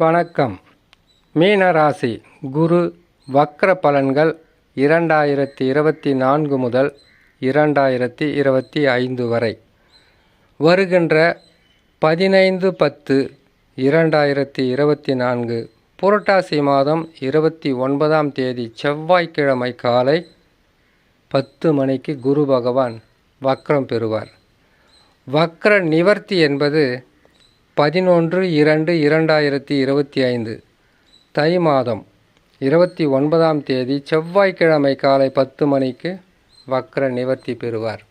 வணக்கம். மீனராசி குரு வக்ர பலன்கள் இரண்டாயிரத்தி இருபத்தி நான்கு முதல் இரண்டாயிரத்தி இருபத்தி ஐந்து வரை. வருகின்ற பதினைந்து பத்து இரண்டாயிரத்தி இருபத்தி நான்கு புரட்டாசி மாதம் இருபத்தி ஒன்பதாம் தேதி செவ்வாய்க்கிழமை காலை பத்து மணிக்கு குரு பகவான் வக்ரம் பெறுவார். வக்ர நிவர்த்தி என்பது பதினொன்று இரண்டு இரண்டாயிரத்தி இருபத்தி ஐந்து தை மாதம் இருபத்தி ஒன்பதாம் தேதி செவ்வாய்க்கிழமை காலை பத்து மணிக்கு வக்ர நிவர்த்தி பெறுவார்.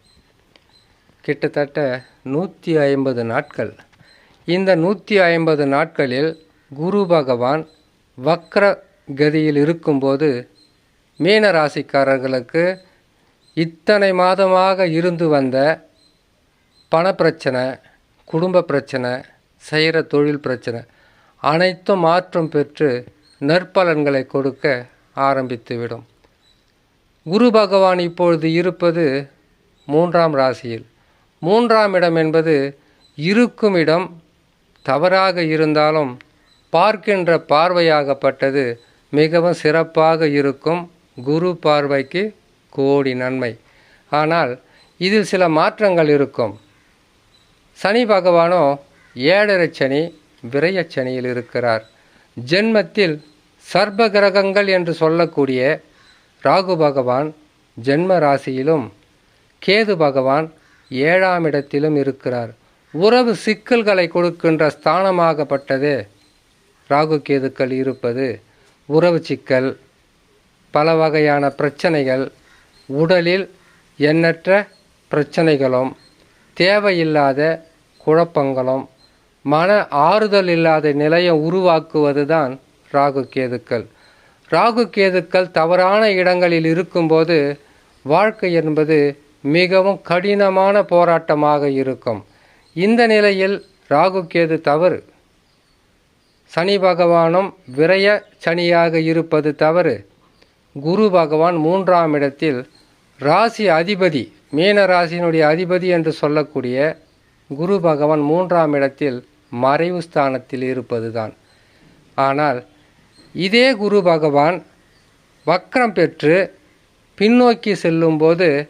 கிட்டத்தட்ட நூற்றி ஐம்பது நாட்கள். இந்த நூற்றி ஐம்பது நாட்களில் குரு பகவான் வக்ர கதியில் இருக்கும்போது மீன ராசிக்காரர்களுக்கு இத்தனை மாதமாக இருந்து வந்த பணப்பிரச்சனை குடும்ப பிரச்சனை செய்கிற தொழில் பிரச்சனை. அனைத்தும் மாற்றம் பெற்று நற்பலன்களை கொடுக்க ஆரம்பித்துவிடும். குரு பகவான் இப்பொழுது இருப்பது மூன்றாம் ராசியில். மூன்றாம் இடம் என்பது இருக்கும் இடம் தவறாக இருந்தாலும் பார்க்கின்ற பார்வையாகப்பட்டது மிகவும் சிறப்பாக இருக்கும் குரு பார்வைக்கு கோடி நன்மை. ஆனால் இதில் சில மாற்றங்கள் இருக்கும். சனி பகவானோ ஏழரை சனி விரயச்சனியில் இருக்கிறார். ஜென்மத்தில் சர்ப கிரகங்கள் என்று சொல்லக்கூடிய ராகு பகவான் ஜென்ம ராசியிலும் கேது பகவான் ஏழாம் இடத்திலும் இருக்கிறார். உறவு சிக்கல்களை கொடுக்கின்ற ஸ்தானமாகப்பட்டது. ராகு கேதுக்கள் இருப்பது உறவு சிக்கல் பல வகையான பிரச்சனைகள் உடலில் எண்ணற்ற பிரச்சனைகளும் தேவையில்லாத குழப்பங்களும் மன ஆறுதல் இல்லாத நிலையை உருவாக்குவது தான் ராகு கேதுக்கள். ராகு கேதுக்கள் தவறான இடங்களில் இருக்கும்போது வாழ்க்கை என்பது மிகவும் கடினமான போராட்டமாக இருக்கும். இந்த நிலையில் ராகு கேது தவறு. சனி பகவானும் விரய சனியாக இருப்பது தவறு. குரு பகவான் மூன்றாம் இடத்தில் ராசி அதிபதி மீன ராசியினுடைய அதிபதி என்று சொல்லக்கூடிய குரு பகவான் மூன்றாம் இடத்தில் மறைவு ஸ்தானத்தில் இருப்பதுதான். ஆனால் இதே குரு பகவான் வக்ரம் பெற்று பின்னோக்கி செல்லும்போது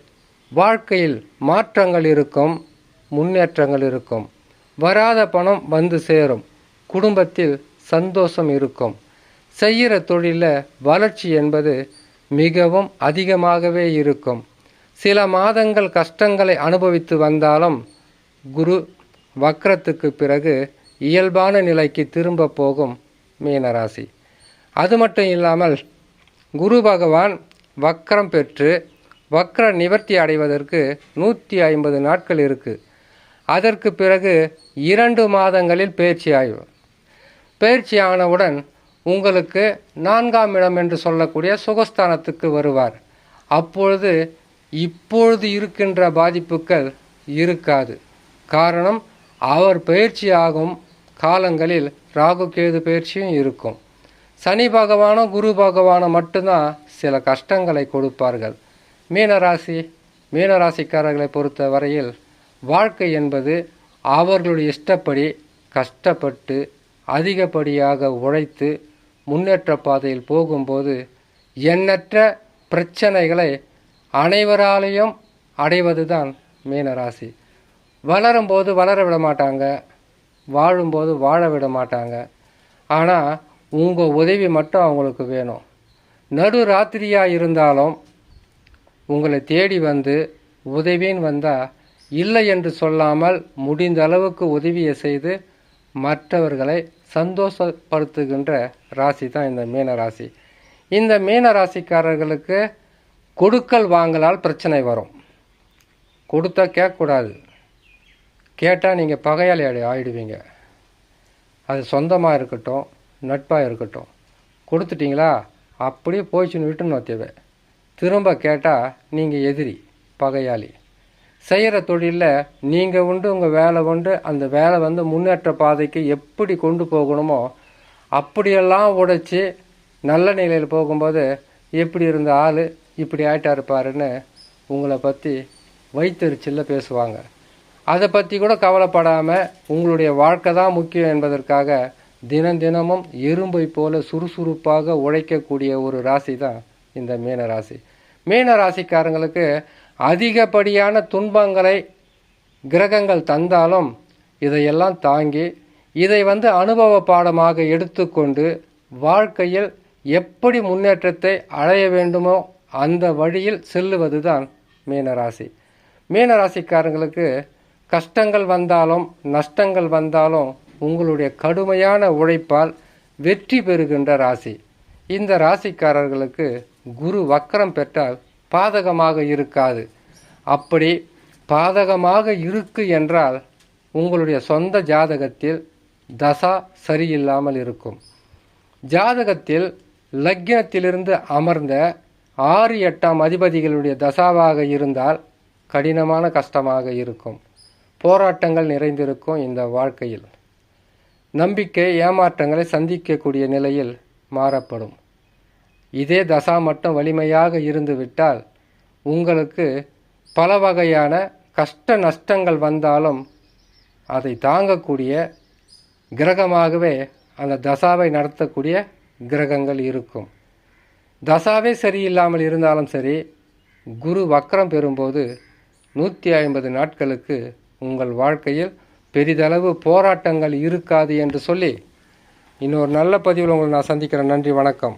வாழ்க்கையில் மாற்றங்கள் இருக்கும் முன்னேற்றங்கள் இருக்கும். வராத பணம் வந்து சேரும். குடும்பத்தில் சந்தோஷம் இருக்கும். செய்கிற தொழிலில் வளர்ச்சி என்பது மிகவும் அதிகமாகவே இருக்கும். சில மாதங்கள் கஷ்டங்களை அனுபவித்து வந்தாலும் குரு வக்ரத்துக்கு பிறகு இயல்பான நிலைக்கு திரும்ப போகும் மீனராசி. அது மட்டும் இல்லாமல் குரு பகவான் வக்ரம் பெற்று வக்ர நிவர்த்தி அடைவதற்கு நூற்றி ஐம்பது நாட்கள் இருக்குது அதற்கு பிறகு இரண்டு மாதங்களில் பயிற்சி ஆய்வு. பயிற்சி ஆனவுடன் உங்களுக்கு நான்காம் இடம் என்று சொல்லக்கூடிய சுகஸ்தானத்துக்கு வருவார். அப்பொழுது இப்பொழுது இருக்கின்ற பாதிப்புகள் இருக்காது. காரணம் அவர் பயிற்சி ஆகும் காலங்களில் ராகு கேது பயிற்சியும் இருக்கும். சனி பகவானும் குரு பகவானும் மட்டும்தான் சில கஷ்டங்களை கொடுப்பார்கள். மீனராசி மீனராசிக்காரர்களை பொறுத்த வரையில் வாழ்க்கை என்பது அவர்களுடைய இஷ்டப்படி கஷ்டப்பட்டு அதிகப்படியாக உழைத்து முன்னேற்ற பாதையில் போகும்போது எண்ணற்ற பிரச்சனைகளை அனைவராலையும் அடைவதுதான் மீனராசி. வளரும்போது வளர விட மாட்டாங்க. வாழும்போது வாழ விட மாட்டாங்க. ஆனால் உங்கள் உதவி மட்டும் அவங்களுக்கு வேணும். நடு ராத்திரியாக இருந்தாலும் உங்களை தேடி வந்து உதவின்னு வந்தால் இல்லை என்று சொல்லாமல் முடிந்த அளவுக்கு உதவியை செய்து மற்றவர்களை சந்தோஷப்படுத்துகின்ற ராசி தான் இந்த மீன ராசி. இந்த மீன ராசிக்காரர்களுக்கு கொடுக்கல் வாங்கலால் பிரச்சனை வரும். கொடுத்தா கேட்கக்கூடாது. கேட்டால் நீங்கள் பகையாளி ஆடி ஆயிடுவீங்க. அது சொந்தமாக இருக்கட்டும் நட்பாக இருக்கட்டும். கொடுத்துட்டீங்களா? அப்படியே போயிடுச்சுன்னு விட்டுணும் தேவை திரும்ப கேட்டால் நீங்கள் எதிரி பகையாளி. செய்கிற தொழிலில் நீங்கள் உண்டு உங்கள் வேலை உண்டு. அந்த வேலை வந்து முன்னேற்ற பாதைக்கு எப்படி கொண்டு போகணுமோ அப்படியெல்லாம் உடைச்சி நல்ல நிலையில் போகும்போது எப்படி இருந்த ஆள் இப்படி ஆயிட்டாரு பாருன்னு உங்களை பற்றி வைத்தறிச்சலில் பேசுவாங்க. அதை பற்றி கூட கவலைப்படாமல் உங்களுடைய வாழ்க்கை தான் முக்கியம் என்பதற்காக தினம் தினமும் எறும்பை போல சுறுசுறுப்பாக உழைக்கக்கூடிய ஒரு ராசி தான் இந்த மீன ராசி. மீன ராசிக்காரங்களுக்கு அதிகப்படியான துன்பங்களை கிரகங்கள் தந்தாலும் இதையெல்லாம் தாங்கி இதை வந்து அனுபவ பாடமாக எடுத்துக்கொண்டு வாழ்க்கையில் எப்படி முன்னேற்றத்தை அடைய வேண்டுமோ அந்த வழியில் செல்லுவது தான் மீனராசி மீனராசிக்காரங்களுக்கு கஷ்டங்கள் வந்தாலும் நஷ்டங்கள் வந்தாலும் உங்களுடைய கடுமையான உழைப்பால் வெற்றி பெறுகின்ற ராசி. இந்த ராசிக்காரர்களுக்கு குரு வக்கரம் பெற்றால் பாதகமாக இருக்காது. அப்படி பாதகமாக இருக்கு என்றால் உங்களுடைய சொந்த ஜாதகத்தில் தசா சரியில்லாமல் இருக்கும். ஜாதகத்தில் லக்னத்திலிருந்து அமர்ந்த ஆறு எட்டாம் அதிபதிகளுடைய தசாவாக இருந்தால் கடினமான கஷ்டமாக இருக்கும். போராட்டங்கள் நிறைந்திருக்கும் இந்த வாழ்க்கையில். நம்பிக்கை ஏமாற்றங்களை சந்திக்கக்கூடிய நிலையில் மாறப்படும். இதே தசா மட்டும் வலிமையாக இருந்துவிட்டால் உங்களுக்கு பல வகையான கஷ்ட நஷ்டங்கள் வந்தாலும் அதை தாங்கக்கூடிய கிரகமாகவே அந்த தசாவை நடத்தக்கூடிய கிரகங்கள் இருக்கும். தசாவே சரியில்லாமல் இருந்தாலும் சரி குரு வக்கரம் பெறும்போது நூற்றி ஐம்பது நாட்களுக்கு உங்கள் வாழ்க்கையில் பெரிதளவு போராட்டங்கள் இருக்காது என்று சொல்லி இன்னொரு நல்ல பதிவில் உங்களை நான் சந்திக்கிறேன். நன்றி வணக்கம்.